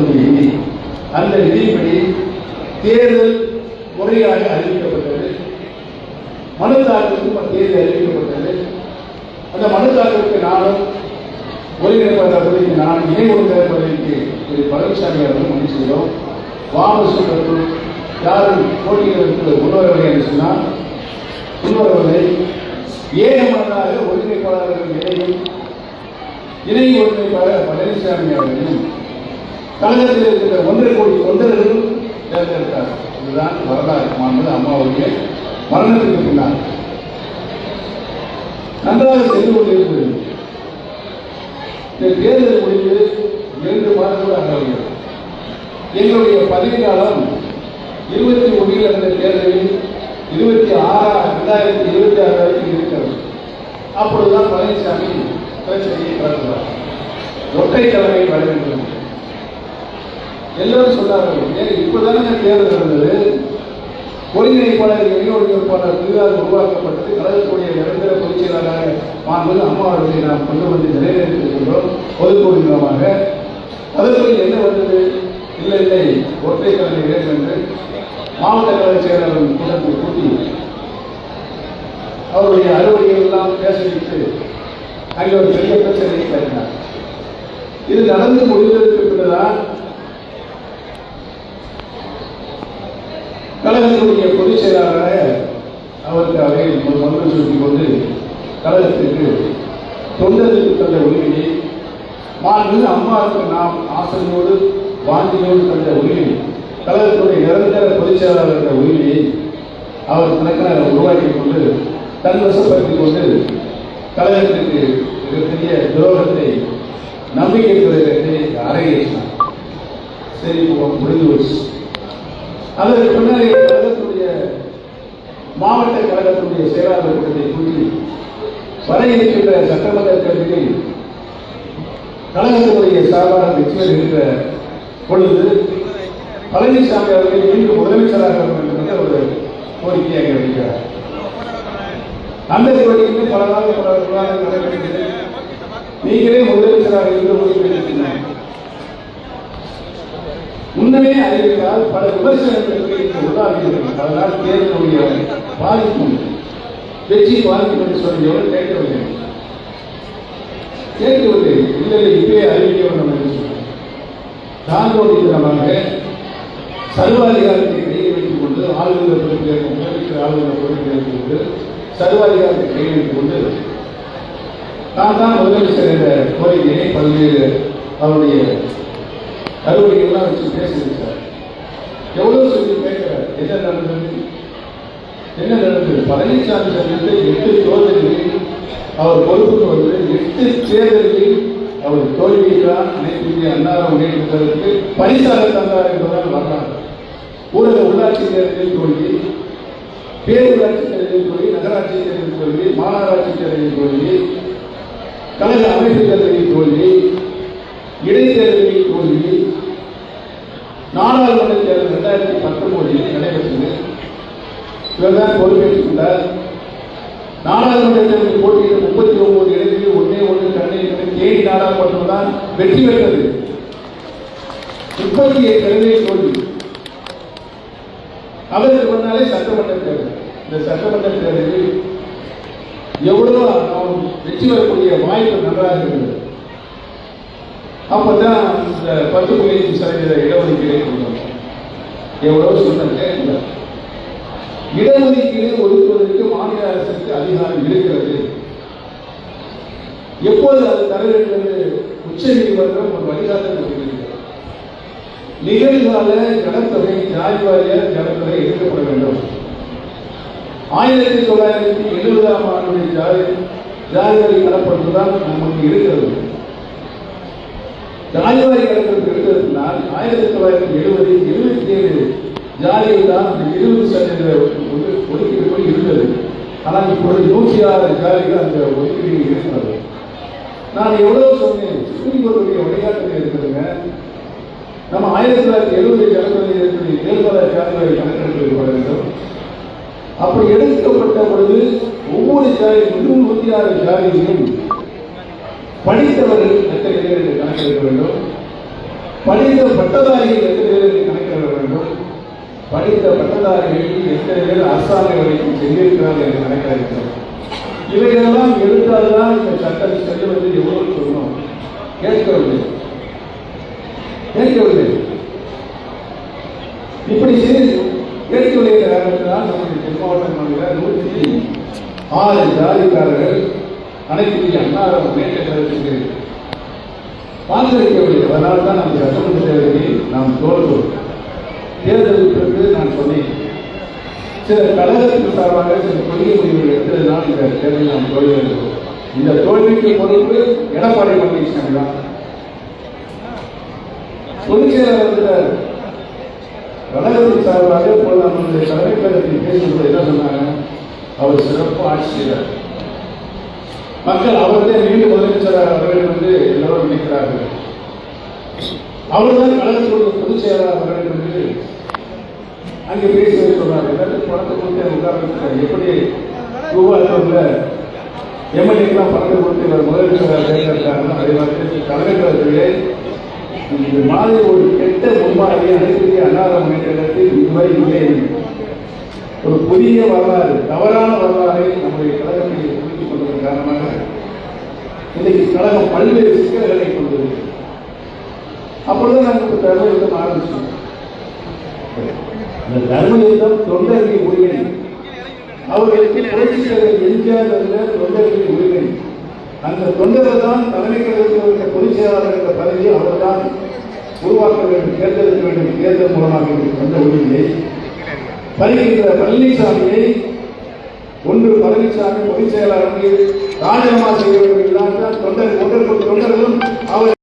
சட்டத்தினுடைய அந்த விதிப்படி தேர்தல் முறையாக அறிவிக்கப்பட்டது. மனு தாக்கலுக்கும் தேர்தல் அறிவிக்கப்பட்டது. அந்த மனு தாக்கலுக்கு நானும் ஒருங்கிணைப்பாளர் பதவிக்கு நான் இணை ஒருங்கிணைப்பாளர் பதவிக்கு திரு பழனிசாமி அவர்கள் மனு செய்தோம். வாபஸ் யாரும் போட்டிகளுக்கு முன்வரவில்லை என்று சொன்னால் முன்வரவில்லை. ஏகமனதாக ஒருங்கிணைப்பாளர்கள் இணையும் இணை ஒருங்கிணைப்பாளர் பழனிசாமி அவர்களும் கழகத்தில் இருக்கிற ஒன்றரை கோடி தொண்டர்களும் தேர்ந்தெடுத்தார் இதுதான் வரலாறு. மாண்பது அம்மாவுடைய மரணத்துக்கு பின்னால். நன்றாக சென்று கொண்டிருக்கிறது. இந்த தேர்தல் முடிவு இரண்டு மாதங்கள் ஆகவில்லை எங்களுடைய பதவி காலம் இருபத்தி ஒன்றில் நடந்த தேர்தலில் இருபத்தி ஆறா ரெண்டாயிரத்தி இருபத்தி ஆறு வரைக்கும் இருக்கிறது. அப்பொழுதுதான் பழனிசாமி பிரச்சனையை கலந்துள்ளார் ஒற்றை தலைமை வழங்குகிறது எல்லோரும் சொன்னார்கள் ஏன் இப்பதானே தேர்தல் நடந்தது? ஒருங்கிணைப்பாளர் இணை புதிதாக உருவாக்கப்பட்டு கழகத்துடைய நிரந்தர பொதுச் செயலாளராக மாண்பது அம்மா அவர்களை நாம் கொண்டு வந்து நிறைவேற்றிருக்கின்றோம் பொதுக்குழு மூலமாக. அதற்குள் என்ன வந்தது? இல்லை இல்லை. ஒற்றை தலைமை வேண்டும் என்று மாவட்ட கழக செயலாளர் கூட்டத்தை கூட்டி அவருடைய அறுவடைகள் எல்லாம் பேச வைத்து அங்கே ஒரு பெரிய பிரச்சனையை பேசினார் இது நடந்து முடிந்ததற்கு பின்னர்தான் கழகத்தினுடைய பொதுச் செயலாளராக அவருக்கு அவை ஒரு மன்று கொண்டு கழகத்திற்கு தொண்டர்களுக்கு தந்த உரிமையை மாண்பு அம்மாவுக்கு நாம் ஆசையோடு வாந்தியோடு தந்த உரிமை கழகத்தினுடைய நிரந்தர பொதுச் செயலாளர் என்ற உரிமையை அவர் தனக்கென உருவாக்கி கொண்டு தன் வசப்படுத்திக் கொண்டு கழகத்திற்கு மிகப்பெரிய துரோகத்தை நம்பிக்கை துறையிலே அரங்கேற்றினார். சரி இப்போ முடிந்து போச்சு. அதற்கு பின்னாடி மாவட்ட கழகத்துடைய செயலாளர் கூட்டத்தை கூட்டி வர இருக்கின்ற சட்டமன்ற தேர்தலில் கழகத்தினுடைய சார்பாக வெற்றி இருக்கிற பொழுது பழனிசாமி அவர்கள் மீண்டும் முதலமைச்சராக வேண்டும் ஒரு கோரிக்கையாக இருக்கிறார் அந்த கோரிக்கைக்கு பல நாள் பல விவாதங்கள் நடைபெறுகிறது நீங்களே முதலமைச்சராக இருந்து முடிவு முன்னமே அறிவித்தால் பல விமர்சனங்களுக்கு இன்று உள்ளாகிறது அதனால் தேர்தலுடைய பாதிக்கும் வெற்றி பாதிக்கும் என்று சொல்லியவர் கேட்கவில்லை. கேட்கவில்லை. இல்லை இல்லை இப்பயே அறிவிக்க வேண்டும் என்று சொன்னார் தாங்கோடித்தனமாக சர்வாதிகாரத்தை கையில் வைத்துக் கொண்டு ஆளுநர் பொறுப்பேற்கும் முதலமைச்சர் ஆளுநர் பொறுப்பேற்றுக் கொண்டு சர்வாதிகாரத்தை கையில் வைத்துக் கொண்டு நான் தான் முதலமைச்சர் என்ற கோரிக்கையை பல்வேறு அவருடைய கருவிகள்லாம் வச்சு பேசியிருக்கார் எவ்வளவு சொல்லி கேட்கிறார்? என்ன நடந்தது? என்ன நடந்தது? பழனிசாமி சந்தித்த எட்டு தோல்விகளில் அவர் பொறுப்புக்கு வந்து எட்டு தேர்தலில் அவர் தோல்வியைத்தான் அனைத்து அன்னாரம் அன்னார முன்னேற்றத்திற்கு பரிசாக தந்தார் என்பதால் வரலாறு. ஊரக உள்ளாட்சி தேர்தலில் தோல்வி பேரூராட்சி தேர்தலில் தோல்வி நகராட்சி தேர்தலில் தோல்வி மாநகராட்சி தேர்தலில் தோல்வி கழக அமைப்பு தேர்தலில் தோல்வி இடைத்தேர்தலில் தோல்வியில் நாடாளுமன்ற தேர்தல் இரண்டாயிரத்தி பத்தொன்பதில் நடைபெற்றது. இவர்தான் பொறுப்பேற்றுக் கொண்டார் நாடாளுமன்ற தேர்தலில் போட்டியிட்ட முப்பத்தி ஒன்பது இடங்களில் ஒன்னே ஒன்று கண்ணீர் தேடி நாடாளுமன்றம் தான் வெற்றி பெற்றது. முப்பத்தி ஏழு இடங்களில் தோல்வி அதற்கு முன்னாலே சட்டமன்ற தேர்தல். இந்த சட்டமன்ற தேர்தலில் எவ்வளவு வெற்றி பெறக்கூடிய வாய்ப்பு நன்றாக இருக்கிறது அப்போ தான் இந்த பத்து புள்ளி சதவீத இடஒதுக்கீடை கொண்டு வந்தோம். எவ்வளவு சொன்ன இல்லை? இடஒதுக்கீடு ஒதுக்குவதற்கு மாநில அரசுக்கு அதிகாரம் இருக்கிறது. எப்போது அது தர வேண்டும் என்று உச்ச நீதிமன்றம் ஒரு வழிகாட்டல் கொடுக்கிறது நிகழ்கால ஜனத்தொகை ஜாதி வாரிய எடுக்கப்பட வேண்டும். ஆயிரத்தி தொள்ளாயிரத்தி எழுபதாம் ஆண்டு ஜாதி ஜாதிவாரி வரி தான் நமக்கு இருக்கிறது. ஜாதிவாரி கணக்கெடுப்பு எடுத்ததுனால் ஆயிரத்தி தொள்ளாயிரத்தி எழுபது எழுபத்தி ஏழு ஜாதியில் தான் அந்த இருபது சதவீத ஒதுக்கீடு கூட இருந்தது ஆனால் இப்பொழுது நூற்றி ஆறு ஜாதிகள் அந்த ஒதுக்கீடு இருக்கிறது நான் எவ்வளவு சொன்னேன் சுப்ரீம் கோர்ட்டுடைய வழிகாட்டுதல் இருக்குதுங்க நம்ம ஆயிரத்தி தொள்ளாயிரத்தி எழுபது ஜனவரி இருக்கிற தேர்தல் ஜாதிவாரி கணக்கெடுப்பு ஏற்பட வேண்டும் அப்படி எடுக்கப்பட்ட பொழுது ஒவ்வொரு ஜாதி இன்னும் நூற்றி ஆறு ஜாதியிலும் படித்தவர்கள் எத்தனை கணக்கெடுக்க வேண்டும். படித்த பட்டதாரிகள் எத்தனை பேர் கணக்கிட வேண்டும்? படித்த பட்டதாரிகள் எத்தனை பேர் அரசாங்க வரைக்கும் சென்றிருக்கிறார்கள் என்று கணக்கிட வேண்டும். இவைகளெல்லாம் எழுத்தால்தான் இந்த சட்டம் செல்வது எவ்வளவு சொல்லணும் கேட்கவில்லை. கேட்கவில்லை. இப்படி செய்து கேட்கவில்லை காரணத்தினால் நம்முடைய தென் மாவட்ட நூற்றி ஆறு ஜாதிக்காரர்கள் அனைத்து இந்திய அண்ணா முன்னேற்ற வாக்களிக்கவில்லை அதனால தான் நம்ம சட்டமன்ற தேவையை நாம் தோல்வோம் தேர்தலுக்கு பிறகு நான் சொன்னேன். சில கழகத்தின் சார்பாக சில கொள்கை முடிவுகள் எடுத்ததுனால் இந்த தேர்தலில் நாம் தோல்வி அடைந்தோம். இந்த தோல்விக்கு பொறுப்பு எடப்பாடி பழனிசாமி தான். பொதுச் செயலாளர் கழகத்தின் சார்பாக போல நம்முடைய தலைமை கழகத்தில் பேசும்போது என்ன சொன்னாங்க? அவர் சிறப்பு ஆட்சியர். மக்கள் அவர்களே மீண்டும் முதலமைச்சராக வர வேண்டும் என்று எல்லோரும் நினைக்கிறார்கள் அவர்தான் கழகத்துடைய பொதுச் செயலாளர் வர வேண்டும் என்று அங்கே பேசி சொன்னார்கள் எல்லாத்தையும் பணத்தை கொடுத்து உட்கார்ந்து எப்படி ரூபாயில் எம்எல்ஏக்கெல்லாம் பணத்தை கொடுத்து இவர் முதலமைச்சராக தேர்ந்தெடுத்தாங்க அதே மாதிரி தலைமைக் கழகத்திலே இந்த மாதிரி ஒரு கெட்ட முன்மாதிரி அனைத்து அன்னார முன்னேற்றத்தில் இதுவரை இல்லை. ஒரு புதிய வரலாறு தவறான வரலாறை நம்முடைய கழகத்தில் கொண்டிருப்பதன் காரணமாக இன்னைக்கு கழகம் பல்வேறு சிக்கல்களை கொண்டிருக்கிறது அப்பொழுது நாங்கள் தர்ம யுத்தம் ஆரம்பிச்சோம் இந்த தர்ம யுத்தம் தொண்டர்களை உரிமை அவர்களுக்கு புரட்சி எம்ஜிஆர் என்ற தொண்டர்களின் உரிமை அந்த தொண்டர்கள் தான் தலைமை கழகத்தில் பொதுச் செயலாளர் என்ற பதவியை அவர்தான் உருவாக்க வேண்டும் தேர்ந்தெடுக்க வேண்டும் தேர்தல் மூலமாக எங்களுக்கு உரிமையை. வருகின்ற பழனிசாமியை ஒன்று பழனிசாமி பொதுச் செயலாளருக்கு ராஜினாமா செய்ய வேண்டும் இல்லாமல் தொண்டர் தொண்டர்களும் அவர்